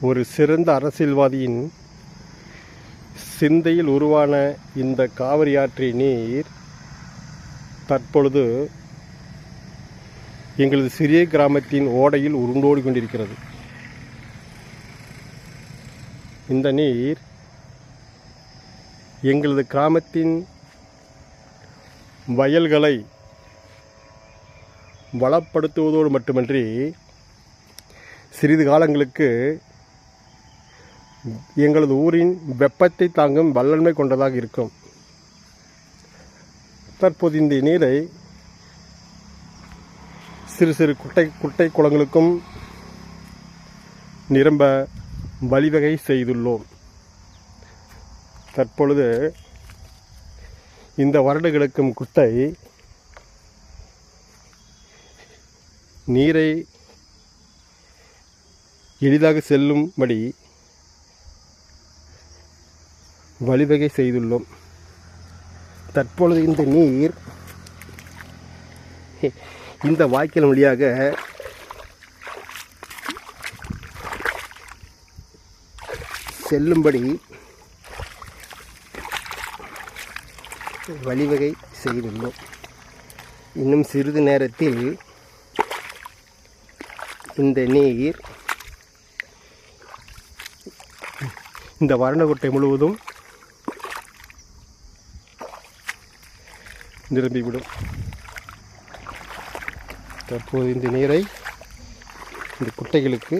ஒரு சிறந்த அரசியல்வாதியின் சிந்தையில் உருவான இந்த காவிரி ஆற்றி நீர் தற்பொழுது எங்களது சிறிய கிராமத்தின் ஓடையில் உருண்டோடி கொண்டிருக்கிறது. இந்த நீர் எங்களது கிராமத்தின் வயல்களை வளப்படுத்துவதோடு மட்டுமன்றி சிறிது காலங்களுக்கு எங்களது ஊரின் வெப்பத்தை தாங்கும் வல்லன்மை கொண்டதாக இருக்கும். தற்போது இந்த நீரை சிறு சிறு குட்டை குட்டை குளங்களுக்கும் நிரம்ப வழிவகை செய்துள்ளோம். தற்பொழுது இந்த வறண்டு கிடக்கும் குட்டை நீரை எளிதாக செல்லும்படி வழிவகை செய்துள்ளோம். தற்பொழுது இந்த நீர் இந்த வாய்க்கால் வழியாக செல்லும்படி வழிவகை செய்துள்ளோம். இன்னும் சிறிது நேரத்தில் இந்த நீர் இந்த வறண்டகுட்டை முழுவதும் நிரம்பிவிடும். தற்போது இந்த நீரை இந்த குட்டைகளுக்கு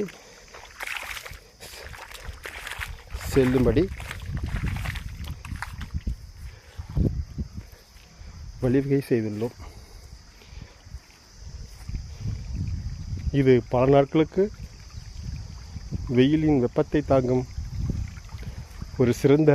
செல்லும்படி வழிவகை செய்துள்ளோம். இது பல நாட்களுக்கு வெயிலின் வெப்பத்தை தாங்கும் ஒரு சிறந்த